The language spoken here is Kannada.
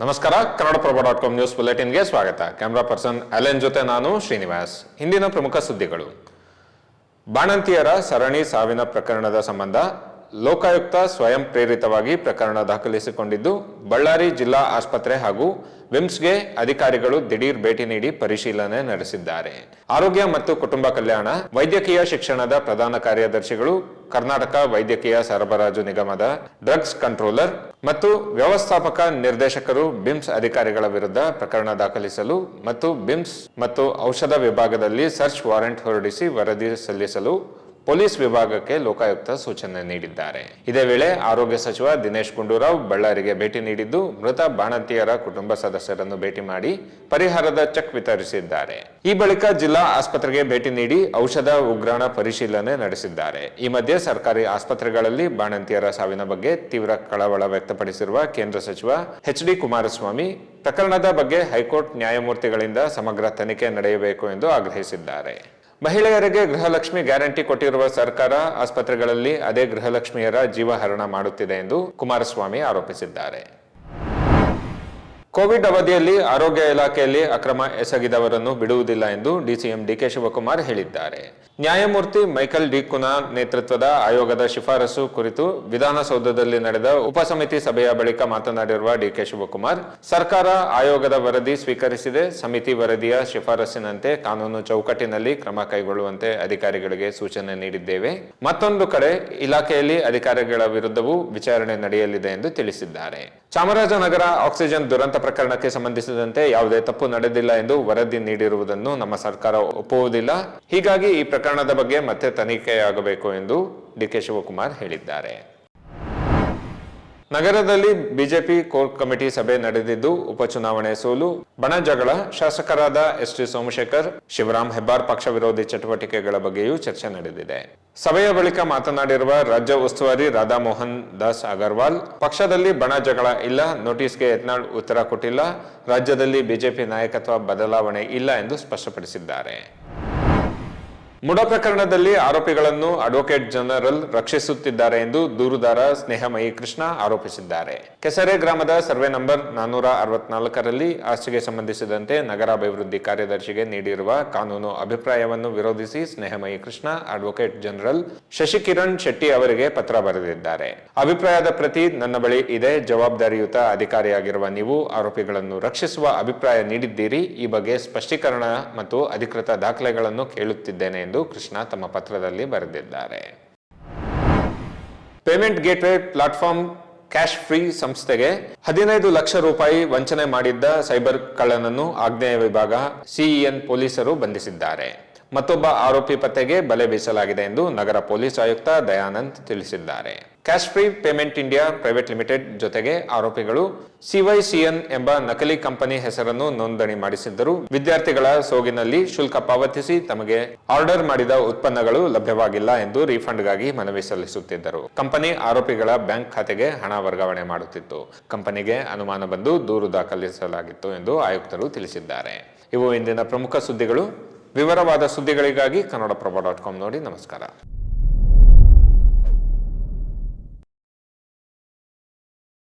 ನಮಸ್ಕಾರ, ಕನ್ನಡಪ್ರಭ ಡಾಟ್ ಕಾಮ್ ನ್ಯೂಸ್ ಬುಲೆಟಿನ್ಗೆ ಸ್ವಾಗತ. ಕ್ಯಾಮ್ರಾ ಪರ್ಸನ್ ಅಲೆನ್ ಜೊತೆ ನಾನು ಶ್ರೀನಿವಾಸ್. ಹಿಂದಿನ ಪ್ರಮುಖ ಸುದ್ದಿಗಳು. ಬಾಣಂತಿಯರ ಸರಣಿ ಸಾವಿನ ಪ್ರಕರಣದ ಸಂಬಂಧ ಲೋಕಾಯುಕ್ತ ಸ್ವಯಂ ಪ್ರೇರಿತವಾಗಿ ಪ್ರಕರಣ ದಾಖಲಿಸಿಕೊಂಡಿದ್ದು, ಬಳ್ಳಾರಿ ಜಿಲ್ಲಾ ಆಸ್ಪತ್ರೆ ಹಾಗೂ ವಿಮ್ಸ್ಗೆ ಅಧಿಕಾರಿಗಳು ದಿಢೀರ್ ಭೇಟಿ ನೀಡಿ ಪರಿಶೀಲನೆ ನಡೆಸಿದ್ದಾರೆ. ಆರೋಗ್ಯ ಮತ್ತು ಕುಟುಂಬ ಕಲ್ಯಾಣ, ವೈದ್ಯಕೀಯ ಶಿಕ್ಷಣದ ಪ್ರಧಾನ ಕಾರ್ಯದರ್ಶಿಗಳು, ಕರ್ನಾಟಕ ವೈದ್ಯಕೀಯ ಸರಬರಾಜು ನಿಗಮದ ಡ್ರಗ್ಸ್ ಕಂಟ್ರೋಲರ್ ಮತ್ತು ವ್ಯವಸ್ಥಾಪಕ ನಿರ್ದೇಶಕರು ಬಿಮ್ಸ್ ಅಧಿಕಾರಿಗಳ ವಿರುದ್ಧ ಪ್ರಕರಣ ದಾಖಲಿಸಲು ಮತ್ತು ಬಿಮ್ಸ್ ಮತ್ತು ಔಷಧ ವಿಭಾಗದಲ್ಲಿ ಸರ್ಚ್ ವಾರೆಂಟ್ ಹೊರಡಿಸಿ ವರದಿ ಸಲ್ಲಿಸಲು ಪೊಲೀಸ್ ವಿಭಾಗಕ್ಕೆ ಲೋಕಾಯುಕ್ತ ಸೂಚನೆ ನೀಡಿದ್ದಾರೆ. ಇದೇ ವೇಳೆ ಆರೋಗ್ಯ ಸಚಿವ ದಿನೇಶ್ ಗುಂಡೂರಾವ್ ಬಳ್ಳಾರಿಗೆ ಭೇಟಿ ನೀಡಿದ್ದು ಮೃತ ಬಾಣಂತಿಯರ ಕುಟುಂಬ ಸದಸ್ಯರನ್ನು ಭೇಟಿ ಮಾಡಿ ಪರಿಹಾರದ ಚೆಕ್ ವಿತರಿಸಿದ್ದಾರೆ. ಈ ಬಳಿಕ ಜಿಲ್ಲಾ ಆಸ್ಪತ್ರೆಗೆ ಭೇಟಿ ನೀಡಿ ಔಷಧ ಉಗ್ರಾಣ ಪರಿಶೀಲನೆ ನಡೆಸಿದ್ದಾರೆ. ಈ ಮಧ್ಯೆ ಸರ್ಕಾರಿ ಆಸ್ಪತ್ರೆಗಳಲ್ಲಿ ಬಾಣಂತಿಯರ ಸಾವಿನ ಬಗ್ಗೆ ತೀವ್ರ ಕಳವಳ ವ್ಯಕ್ತಪಡಿಸಿರುವ ಕೇಂದ್ರ ಸಚಿವ ಎಚ್ ಡಿ ಕುಮಾರಸ್ವಾಮಿ, ಪ್ರಕರಣದ ಬಗ್ಗೆ ಹೈಕೋರ್ಟ್ ನ್ಯಾಯಮೂರ್ತಿಗಳಿಂದ ಸಮಗ್ರ ತನಿಖೆ ನಡೆಯಬೇಕು ಎಂದು ಆಗ್ರಹಿಸಿದ್ದಾರೆ. ಮಹಿಳೆಯರಿಗೆ ಗೃಹಲಕ್ಷ್ಮಿ ಗ್ಯಾರಂಟಿ ಕೊಟ್ಟಿರುವ ಸರ್ಕಾರ ಆಸ್ಪತ್ರೆಗಳಲ್ಲಿ ಅದೇ ಗೃಹಲಕ್ಷ್ಮಿಯರ ಜೀವಹರಣ ಮಾಡುತ್ತಿದೆ ಎಂದು ಕುಮಾರಸ್ವಾಮಿ ಆರೋಪಿಸಿದ್ದಾರೆ. ಕೋವಿಡ್ ಅವಧಿಯಲ್ಲಿ ಆರೋಗ್ಯ ಇಲಾಖೆಯಲ್ಲಿ ಅಕ್ರಮ ಎಸಗಿದವರನ್ನು ಬಿಡುವುದಿಲ್ಲ ಎಂದು ಡಿಸಿಎಂ ಡಿಕೆ ಶಿವಕುಮಾರ್ ಹೇಳಿದ್ದಾರೆ. ನ್ಯಾಯಮೂರ್ತಿ ಮೈಕಲ್ ಡಿ ನೇತೃತ್ವದ ಆಯೋಗದ ಶಿಫಾರಸು ಕುರಿತು ವಿಧಾನಸೌಧದಲ್ಲಿ ನಡೆದ ಉಪಸಮಿತಿ ಸಭೆಯ ಬಳಿಕ ಮಾತನಾಡಿರುವ ಡಿಕೆ ಶಿವಕುಮಾರ್, ಸರ್ಕಾರ ಆಯೋಗದ ವರದಿ ಸ್ವೀಕರಿಸಿದೆ, ಸಮಿತಿ ವರದಿಯ ಶಿಫಾರಸಿನಂತೆ ಕಾನೂನು ಚೌಕಟ್ಟಿನಲ್ಲಿ ಕ್ರಮ ಕೈಗೊಳ್ಳುವಂತೆ ಅಧಿಕಾರಿಗಳಿಗೆ ಸೂಚನೆ ನೀಡಿದ್ದೇವೆ. ಮತ್ತೊಂದು ಕಡೆ ಇಲಾಖೆಯಲ್ಲಿ ಅಧಿಕಾರಿಗಳ ವಿರುದ್ಧವೂ ವಿಚಾರಣೆ ನಡೆಯಲಿದೆ ಎಂದು ತಿಳಿಸಿದ್ದಾರೆ. ಚಾಮರಾಜನಗರ ಆಕ್ಸಿಜನ್ ದುರಂತ ಪ್ರಕರಣಕ್ಕೆ ಸಂಬಂಧಿಸಿದಂತೆ ಯಾವುದೇ ತಪ್ಪು ನಡೆದಿಲ್ಲ ಎಂದು ವರದಿ ನೀಡಿರುವುದನ್ನು ನಮ್ಮ ಸರ್ಕಾರ ಒಪ್ಪುವುದಿಲ್ಲ. ಹೀಗಾಗಿ ಈ ಪ್ರಕರಣದ ಬಗ್ಗೆ ಮತ್ತೆ ತನಿಖೆಯಾಗಬೇಕು ಎಂದು ಡಿಕೆ ಶಿವಕುಮಾರ್ ಹೇಳಿದ್ದಾರೆ. ನಗರದಲ್ಲಿ ಬಿಜೆಪಿ ಕೋರ್ ಕಮಿಟಿ ಸಭೆ ನಡೆದಿದ್ದು ಉಪಚುನಾವಣೆ ಸೋಲು, ಬಣ ಜಗಳ, ಶಾಸಕರಾದ ಎಸ್ ಟಿ ಸೋಮಶೇಖರ್, ಶಿವರಾಮ್ ಹೆಬ್ಬಾರ್ ಪಕ್ಷ ವಿರೋಧಿ ಚಟುವಟಿಕೆಗಳ ಬಗ್ಗೆಯೂ ಚರ್ಚೆ ನಡೆದಿದೆ. ಸಭೆಯ ಬಳಿಕ ಮಾತನಾಡಿರುವ ರಾಜ್ಯ ಉಸ್ತುವಾರಿ ರಾಧಾಮೋಹನ್ ದಾಸ್ ಅಗರ್ವಾಲ್, ಪಕ್ಷದಲ್ಲಿ ಬಣ ಜಗಳ ಇಲ್ಲ, ನೋಟಿಸ್ಗೆ ಯತ್ನಾಳ್ ಉತ್ತರ ಕೊಟ್ಟಿಲ್ಲ, ರಾಜ್ಯದಲ್ಲಿ ಬಿಜೆಪಿ ನಾಯಕತ್ವ ಬದಲಾವಣೆ ಇಲ್ಲ ಎಂದು ಸ್ಪಷ್ಟಪಡಿಸಿದ್ದಾರೆ. ಮುಡ ಪ್ರಕರಣದಲ್ಲಿ ಆರೋಪಿಗಳನ್ನು ಅಡ್ವೊಕೇಟ್ ಜನರಲ್ ರಕ್ಷಿಸುತ್ತಿದ್ದಾರೆ ಎಂದು ದೂರುದಾರ ಸ್ನೇಹಮಯಿ ಕೃಷ್ಣ ಆರೋಪಿಸಿದ್ದಾರೆ. ಕೆಸರೆ ಗ್ರಾಮದ ಸರ್ವೆ ನಂಬರ್ ನಾನೂರ ಅರವತ್ನಾಲ್ಕರಲ್ಲಿ ಆಸ್ತಿಗೆ ಸಂಬಂಧಿಸಿದಂತೆ ನಗರಾಭಿವೃದ್ಧಿ ಕಾರ್ಯದರ್ಶಿಗೆ ನೀಡಿರುವ ಕಾನೂನು ಅಭಿಪ್ರಾಯವನ್ನು ವಿರೋಧಿಸಿ ಸ್ನೇಹಮಯಿ ಕೃಷ್ಣ ಅಡ್ವೊಕೇಟ್ ಜನರಲ್ ಶಶಿಕಿರಣ್ ಶೆಟ್ಟಿ ಅವರಿಗೆ ಪತ್ರ ಬರೆದಿದ್ದಾರೆ. ಅಭಿಪ್ರಾಯದ ಪ್ರತಿ ನನ್ನ ಬಳಿ ಇದೆ, ಜವಾಬ್ದಾರಿಯುತ ಅಧಿಕಾರಿಯಾಗಿರುವ ನೀವು ಆರೋಪಿಗಳನ್ನು ರಕ್ಷಿಸುವ ಅಭಿಪ್ರಾಯ ನೀಡಿದ್ದೀರಿ, ಈ ಬಗ್ಗೆ ಸ್ಪಷ್ಟೀಕರಣ ಮತ್ತು ಅಧಿಕೃತ ದಾಖಲೆಗಳನ್ನು ಕೇಳುತ್ತಿದ್ದೇನೆ ಎಂದು ಕೃಷ್ಣ ತಮ್ಮ ಪತ್ರದಲ್ಲಿ ಬರೆದಿದ್ದಾರೆ. Payment gateway platform cash free ಸಂಸ್ಥೆಗೆ ಹದಿನೈದು ಲಕ್ಷ ರೂಪಾಯಿ ವಂಚನೆ ಮಾಡಿದ್ದ ಸೈಬರ್ ಕಳ್ಳನನ್ನು ಆಗ್ನೇಯ ವಿಭಾಗ ಸಿಇಎನ್ ಪೊಲೀಸರು ಬಂಧಿಸಿದ್ದಾರೆ. ಮತ್ತೊಬ್ಬ ಆರೋಪಿ ಪತ್ತೆಗೆ ಬಲೆ ಬೀಸಲಾಗಿದೆ ಎಂದು ನಗರ ಪೊಲೀಸ್ ಆಯುಕ್ತ ದಯಾನಂದ್ ತಿಳಿಸಿದ್ದಾರೆ. Cashfree payment India private limited ಜೊತೆಗೆ ಆರೋಪಿಗಳು ಸಿವೈಸಿಎನ್ ಎಂಬ ನಕಲಿ ಕಂಪನಿ ಹೆಸರನ್ನು ನೋಂದಣಿ ಮಾಡಿಸಿದ್ದರು ವಿದ್ಯಾರ್ಥಿಗಳ ಸೋಗಿನಲ್ಲಿ ಶುಲ್ಕ ಪಾವತಿಸಿ ತಮಗೆ ಆರ್ಡರ್ ಮಾಡಿದ ಉತ್ಪನ್ನಗಳು ಲಭ್ಯವಾಗಿಲ್ಲ ಎಂದು ರೀಫಂಡ್ಗಾಗಿ ಮನವಿ ಸಲ್ಲಿಸುತ್ತಿದ್ದರು. ಕಂಪನಿ ಆರೋಪಿಗಳ ಬ್ಯಾಂಕ್ ಖಾತೆಗೆ ಹಣ ವರ್ಗಾವಣೆ ಮಾಡುತ್ತಿತ್ತು. ಕಂಪನಿಗೆ ಅನುಮಾನ ಬಂದು ದೂರು ದಾಖಲಿಸಲಾಗಿತ್ತು ಎಂದು ಆಯುಕ್ತರು ತಿಳಿಸಿದ್ದಾರೆ. ಇವು ಇಂದಿನ ಪ್ರಮುಖ ಸುದ್ದಿಗಳು. ವಿವರವಾದ ಸುದ್ದಿಗಳಿಗಾಗಿ ಕನ್ನಡಪ್ರಭ ಡಾಟ್ ಕಾಮ್ ನೋಡಿ ನಮಸ್ಕಾರ.